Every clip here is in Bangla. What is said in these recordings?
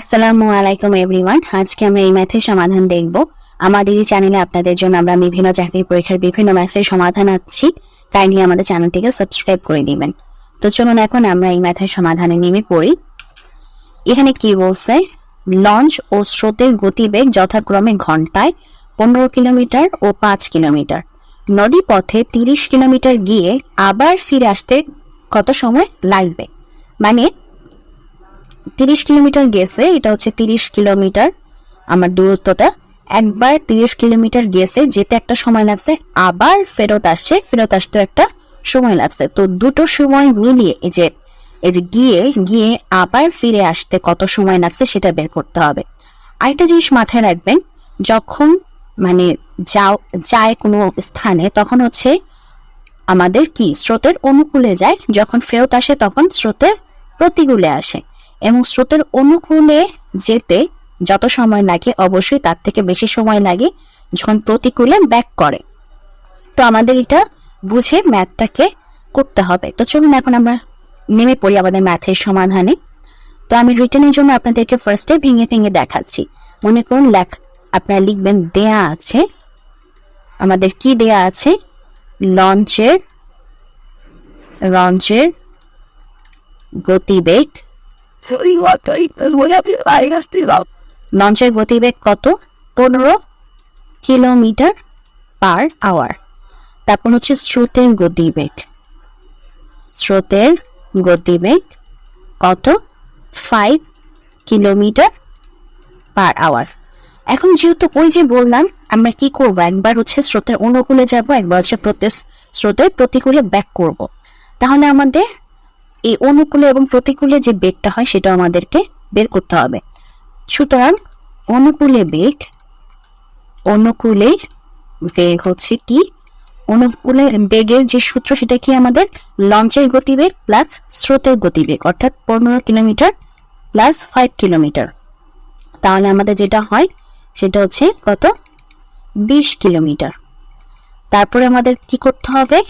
আসসালামু আলাইকুম এভরিওয়ান। আজকে আমরা এই ম্যাথের সমাধান দেখব। আমাদের এই চ্যানেলে আপনাদের জন্য আমরা বিভিন্ন চাকরি পরীক্ষার বিভিন্ন ম্যাথের সমাধান আছি কাইন্ডলি আমাদের চ্যানেলটিকে সাবস্ক্রাইব করে দিবেন। তো চলুন এখন আমরা এই ম্যাথের সমাধানে নেমে পড়ি। এখানে কি বলছে? লঞ্চ ও স্রোতের গতিবেগ যথাক্রমে ঘন্টায় পনেরো কিলোমিটার ও পাঁচ কিলোমিটার। নদী পথে তিরিশ কিলোমিটার গিয়ে আবার ফিরে আসতে কত সময় লাগবে? মানে তিরিশ কিলোমিটার গেছে, এটা হচ্ছে তিরিশ কিলোমিটার। আমার দূরত্বটা, একবার তিরিশ কিলোমিটার গেছে, যেতে একটা সময় লাগছে, আবার ফেরত আসছে, ফেরত আসতে একটা সময় লাগছে। তো দুটো সময় মিলিয়ে এই যে এই যে গিয়ে গিয়ে আবার ফিরে আসতে কত সময় লাগছে সেটা বের করতে হবে। আরেকটা জিনিস মাথায় রাখবেন, যখন মানে যাও, যায় কোনো স্থানে, তখন হচ্ছে আমাদের কি, স্রোতের অনুকূলে যায়, যখন ফেরত আসে তখন স্রোতের প্রতিকূলে আসে। এবং স্রোতের অনুকূলে যেতে যত সময় লাগে, অবশ্যই তার থেকে বেশি সময় লাগে যখন প্রতিকূলে ব্যাক করে। তো আমাদের এটা বুঝে ম্যাথটাকে করতে হবে। তো চলুন এখন আমরা নেমে পড়ি আমাদের ম্যাথের সমাধানে। তো আমি রিটার্নের জন্য আপনাদেরকে ফার্স্টে ভেঙে ভেঙে দেখাচ্ছি। মনে করুন লেখ আপনারা লিখবেন, দেয়া আছে। আমাদের কি দেয়া আছে? লঞ্চের লঞ্চের গতিবেগ লঞ্চের গতিবেগ কত? পনেরো কিলোমিটার পার আওয়ার। তারপর হচ্ছে স্রোতের গতিবেগ। স্রোতের গতিবেগ কত? Five kilometre per hour. এখন যেহেতু ওই যে বললাম, আমরা কি করব? একবার হচ্ছে স্রোতের অনুকূলে যাব, একবার হচ্ছে প্রত্যেক স্রোতের প্রতিকূলে ব্যাক করব। তাহলে আমাদের এই অনুকূলে এবং প্রতিকূলে যে বেগটা হয় সেটা আমাদেরকে বের করতে হবে। সুতরাং অনুকূলে বেগ অনুকূলে বেগ হচ্ছে কি? অনুকূলে বেগের যে সূত্র সেটা কি আমাদের? লঞ্চের গতিবেগ প্লাস স্রোতের গতিবেগ, অর্থাৎ পনেরো কিলোমিটার প্লাস ফাইভ কিলোমিটার। তাহলে আমাদের যেটা হয়, সেটা হচ্ছে কত? বিশ কিলোমিটার। তারপরে আমাদের কি করতে হবে?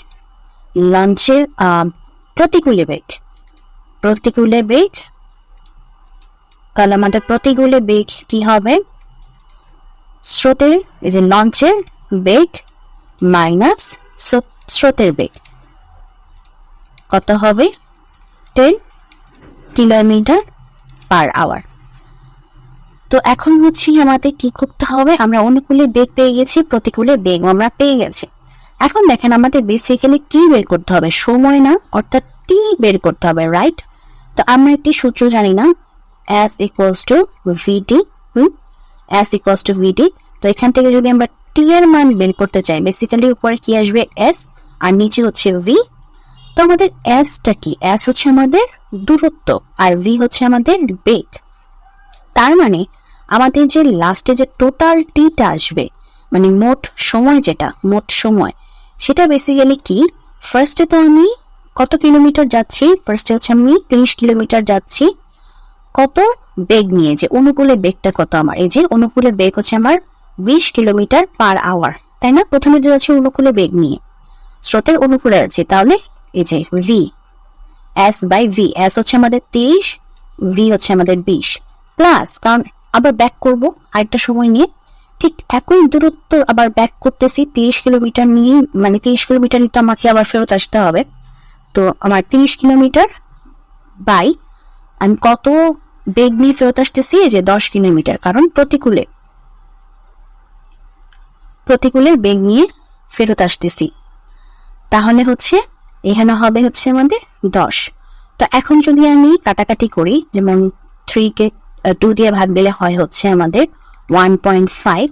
লঞ্চের প্রতিকূলে বেগ। প্রতিকূলে বেগ? তাহলে আমাদের প্রতিকূলে বেগ কি হবে? স্রোতের, এই যে লঞ্চের বেগ মাইনাস স্রোতের বেগ। কত হবে? Ten kilometre per hour. তো এখন হচ্ছে আমাদের কি করতে হবে? আমরা অনুকূলে বেগ পেয়ে গেছি, প্রতিকূলে বেগ আমরা পেয়ে গেছি। এখন দেখেন আমাদের বেসিক্যালি টি বের করতে হবে? সময় না, অর্থাৎ টি বের করতে হবে রাইট তো আমরা একটি সূত্র জানি না S equals to VT hmm? S equals to VT তো এখান থেকে যদি আমরা টি এর মান বের করতে চাই বেসিক্যালি উপরে কি আসবে? এস আর নিচে হচ্ছে ভি তো আমাদের এসটা কি? এস হচ্ছে আমাদের দূরত্ব, আর ভি হচ্ছে আমাদের বেগ। তার মানে আমাদের যে লাস্টে যে টোটাল টিটা আসবে মানে মোট সময় যেটা, মোট সময় সেটা বেসিক্যালি কি? ফার্স্টে তো আমি কত কিলোমিটার যাচ্ছি? ফার্স্টে হচ্ছে আমি তিরিশ কিলোমিটার যাচ্ছি। কত? বেগ নিয়ে, যে অনুকূলে বেগটা কত আমার? এই যে অনুকূলে বেগ হচ্ছে আমার বিশ কিলোমিটার পার আওয়ার তাই না? প্রথমে যে আছে অনুকূলে বেগ নিয়ে। স্রোতের অনুকূলে আছে তাহলে এই যে V S by V S হচ্ছে আমাদের তিরিশ ভি হচ্ছে আমাদের বিশ। প্লাস কারণ আবার ব্যাক করব, আরেকটা সময় নিয়ে। ঠিক একই দূরত্ব আবার ব্যাক করতেছি, তিরিশ কিলোমিটার নিয়ে মানে তিরিশ কিলোমিটার তো আমাকে আবার ফেরত আসতে হবে। তো আমার তিরিশ কিলোমিটার বাই আমি কত বেগ নিয়ে ফেরত আসতেছি? যে দশ কিলোমিটার, কারণ প্রতিকূলে, প্রতিকূলের বেগ নিয়ে ফেরত আসতেছি। তাহলে হচ্ছে, এখানে হবে হচ্ছে আমাদের দশ। তো এখন যদি আমি কাটাকাটি করি, যেমন থ্রি কে টু দিয়ে ভাগ দিলে হয় হচ্ছে আমাদের ওয়ান পয়েন্ট ফাইভ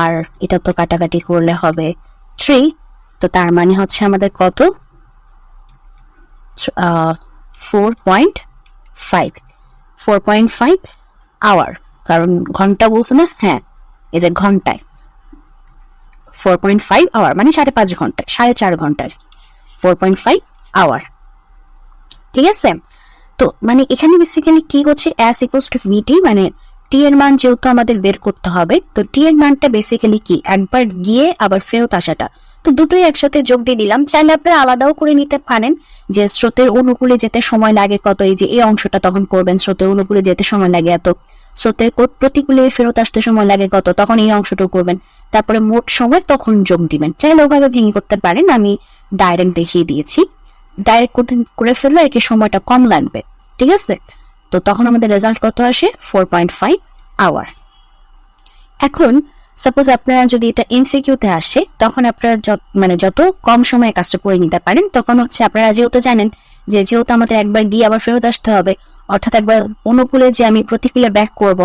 আর এটা তো কাটাকাটি করলে হবে। থ্রি তো তার মানে হচ্ছে আমাদের কত? Four point five four point five hour কারণ ঘণ্টা বলছো না? হ্যাঁ এই যে ঘন্টায়। ফোর পয়েন্ট ফাইভ আওয়ার মানে সাড়ে পাঁচ ঘন্টায়, সাড়ে চার ঘন্টায়। ফোর পয়েন্ট ফাইভ আওয়ার ঠিক আছে? তো মানে এখানে বেসিক্যালি কি হচ্ছে? অ্যাস ইকুয়ালস টু ভিটি মানে টি এর মান যেহেতু আমাদের বের করতে হবে, তো টি এর মানটা বেসিক্যালি কি? একবার গিয়ে আবার ফেরত আসাটা। তো দুটোই একসাথে যোগ দিয়ে দিলাম। চাইলে আপনারা আলাদাও করে নিতে পারেন যে স্রোতের অনুকূলে যেতে সময় লাগে কত, এই যে এই অংশটা তখন করবেন, স্রোতের অনুকূলে যেতে সময় লাগে এত। স্রোতের প্রতিকূলে ফেরত আসতে সময় লাগে কত, তখন এই অংশটুকু করবেন। তারপরে মোট সময় তখন যোগ দিবেন। চাইলে ওভাবে ভেঙে করতে পারেন, আমি ডাইরেক্ট দেখিয়ে দিয়েছি। ডাইরেক্ট করে ফেললে কি সময়টা কম লাগবে। ঠিক আছে? তো তখন আমাদের রেজাল্ট কত আসে? ফোর পয়েন্ট ফাইভ আওয়ার এখন সাপোজ আপনারা যদি এটা এমসিকিউতে আসে, তখন আপনারা মানে যত কম সময়ে কাজটা করে নিতে পারেন, তখন হচ্ছে আপনারা যেহেতু জানেন যে যেহেতু আমাদের একবার গিয়ে আবার ফেরত আসতে হবে, অর্থাৎ একবার অনুকূলে যে আমি প্রতিকূলে ব্যাক করব,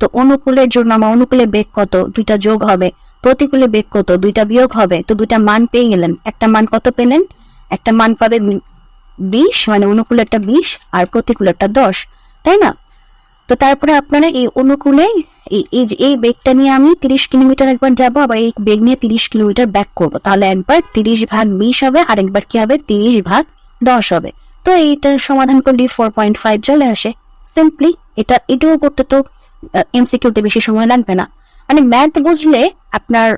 তো অনুকূলের জন্য আমার অনুকূলে বেগ কত? দুইটা যোগ হবে। প্রতিকূলে বেগ কত? দুইটা বিয়োগ হবে। তো দুইটা মান পেয়ে গেলেন। একটা মান কত পেলেন? একটা মান পাবে বিশ মানে অনুকূলে একটা বিশ, আর প্রতিকূলে একটা দশ। তাই না? তো তারপরে আপনারা এই অনুকূলে এই যে, এই বেগটা নিয়ে আমি তিরিশ কিলোমিটার একবার যাব, আবার এই বেগ নিয়ে তিরিশ কিলোমিটার ব্যাক করব। তাহলে একবার তিরিশ ভাগ বিশ হবে, আর একবার কি হবে? তিরিশ ভাগ দশ হবে। তো এইটার সমাধান করলে ফোর পয়েন্ট ফাইভ চলে আসে। সিম্পলি এটা, এটাও করতে তো এমসিকিউতে বেশি সময় লাগবে না। মানে ম্যাথ বুঝলে আপনার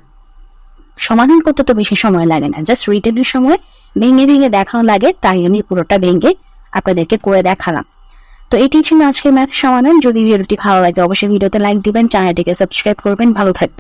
সমাধান করতে তো বেশি সময় লাগে না। জাস্ট রিটেনের সময় ভেঙে ভেঙে দেখানো লাগে, তাই আমি পুরোটা ভেঙে আপনাদেরকে করে দেখালাম। তো এটি ছিল আজকের ম্যাথ সমাধান। যদি ভিডিওটি ভালো লাগে, অবশ্যই ভিডিওতে লাইক দিবেন, চ্যানেলটিকে সাবস্ক্রাইব করবেন। ভালো থাকবেন।